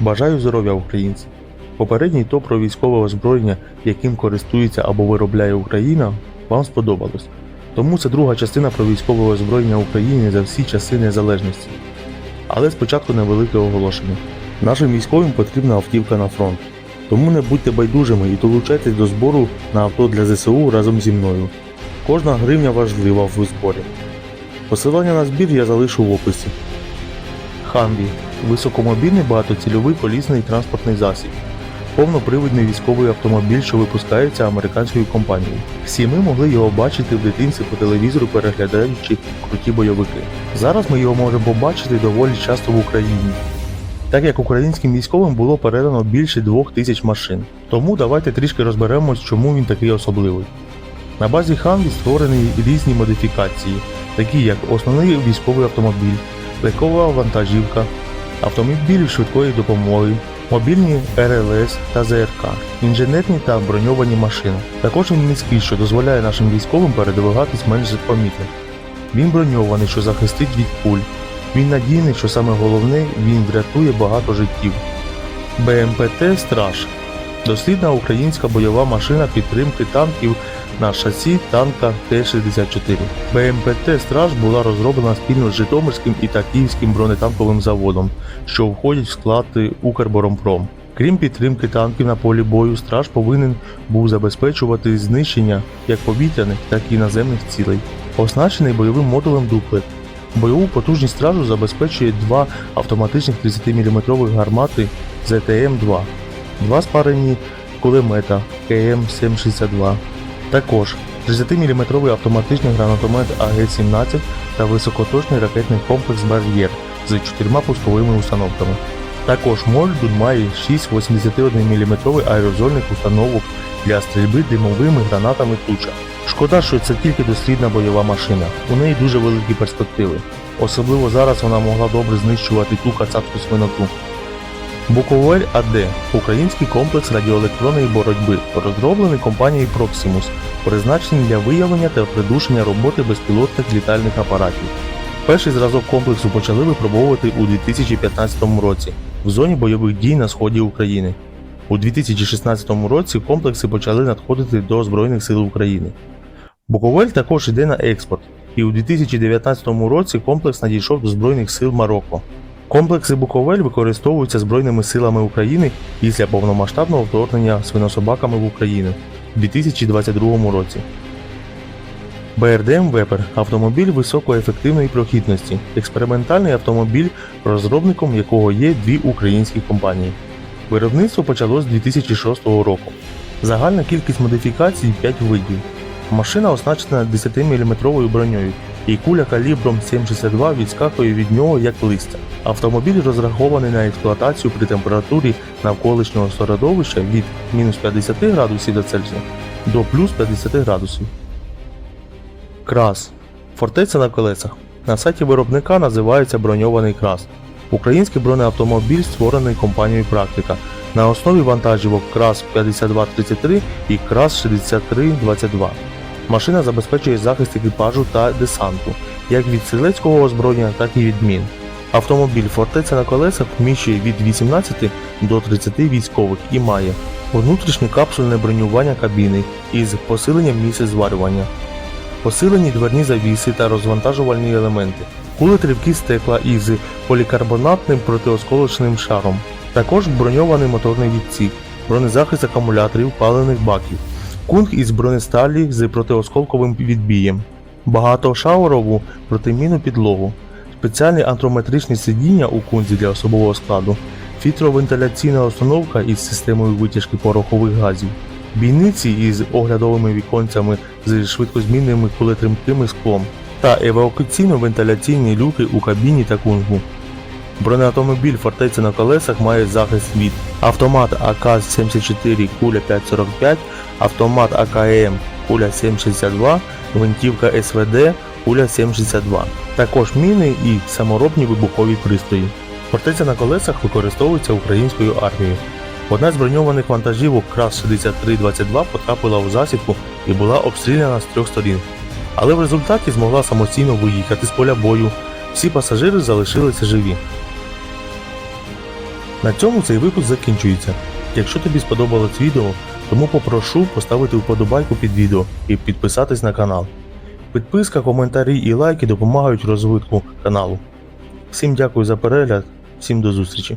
Бажаю здоров'я українці! Попередній топ про військове озброєння, яким користується або виробляє Україна, вам сподобалось. Тому це друга частина про військове озброєння України за всі часи незалежності. Але спочатку невелике оголошення. Нашим військовим потрібна автівка на фронт. Тому не будьте байдужими і долучайтесь до збору на авто для ЗСУ разом зі мною. Кожна гривня важлива в зборі. Посилання на збір я залишу в описі. Хамві високомобільний багатоцільовий колісний транспортний засіб. Повнопривідний військовий автомобіль, що випускається американською компанією. Всі ми могли його бачити в дитинстві по телевізору, переглядаючи круті бойовики. Зараз ми його можемо побачити доволі часто в Україні. Так як українським військовим було передано більше двох тисяч машин. Тому давайте трішки розберемось, чому він такий особливий. На базі Хамві створені різні модифікації, такі як основний військовий автомобіль, легкова вантажівка, автомобілі швидкої допомоги, мобільні РЛС та ЗРК, інженерні та броньовані машини. Також він низький, що дозволяє нашим військовим передвигатись менш помітно. Він броньований, що захистить від пуль. Він надійний, що саме головне, він врятує багато життів. БМПТ Страж дослідна українська бойова машина підтримки танків на шасі танка Т-64. БМПТ Страж була розроблена спільно з Житомирським і та Київським бронетанковим заводом, що входять в склад Укрборонпром. Крім підтримки танків на полі бою, страж повинен був забезпечувати знищення як повітряних, так і наземних цілей. Оснащений бойовим модулем дуплет. Бойову потужність стражу забезпечує два автоматичних 30-мм гармати ЗТМ-2, два спарені кулемета КМ-762, також 30-мм автоматичний гранатомет АГ-17 та високоточний ракетний комплекс Бар'єр з чотирма пусковими установками. Також Мольдун має 6 81-мм аерозольних установок для стрільби димовими гранатами туча. Шкода, що це тільки дослідна бойова машина. У неї дуже великі перспективи. Особливо зараз вона могла добре знищувати ту кацапську свиноту. Буковель АД український комплекс радіоелектронної боротьби, розроблений компанією Proximus, призначений для виявлення та придушення роботи безпілотних літальних апаратів. Перший зразок комплексу почали випробовувати у 2015 році в зоні бойових дій на сході України. У 2016 році комплекси почали надходити до Збройних сил України. Буковель також йде на експорт, і у 2019 році комплекс надійшов до Збройних сил Марокко. Комплекси Буковель використовуються Збройними силами України після повномасштабного вторгнення свинособаками в Україну у 2022 році. БРДМ Вепер автомобіль високоефективної прохідності, експериментальний автомобіль, розробником якого є дві українські компанії. Виробництво почалось з 2006 року. Загальна кількість модифікацій 5 видів. Машина оснащена 10-мм броньою, і куля калібром 7,62 відскакує від нього як листя. Автомобіль розрахований на експлуатацію при температурі навколишнього середовища від мінус 50 градусів до Цельсія до плюс 50 градусів. Крас. Фортеця на колесах. На сайті виробника називається броньований крас. Український бронеавтомобіль створений компанією Практика на основі вантажівок КРАС 5233 і КРАС 6322. Машина забезпечує захист екіпажу та десанту, як від стрілецького озброєння, так і від мін. Автомобіль фортеця на колесах вміщує від 18 до 30 військових і має внутрішнє капсульне бронювання кабіни із посиленням місця зварювання, посилені дверні завіси та розвантажувальні елементи, кулетривкі стекла із полікарбонатним протиосколочним шаром, також броньований моторний відсік, бронезахист акумуляторів паливних баків, кунг із бронесталі з протиосколковим відбієм, багатошаурову протимінну підлогу, спеціальні антрометричні сидіння у кунзі для особового складу, фітровентиляційна установка із системою витяжки порохових газів, бійниці із оглядовими віконцями з швидкозмінними кулетримкими склом. Та евакуаційно-вентиляційні люки у кабіні та кунгу. Бронеавтомобіль фортеця на колесах має захист від автомат АК-74 куля 5,45, автомат АКМ куля 7,62, гвинтівка СВД куля 7,62, також міни і саморобні вибухові пристрої. Фортеця на колесах використовується українською армією. Одна з броньованих вантажівок КРАС-6322 потрапила у засідку і була обстріляна з трьох сторін. Але в результаті змогла самостійно виїхати з поля бою. Всі пасажири залишилися живі. На цьому цей випуск закінчується. Якщо тобі сподобалось відео, тому попрошу поставити вподобайку під відео і підписатись на канал. Підписка, коментарі і лайки допомагають розвитку каналу. Всім дякую за перегляд, всім до зустрічі!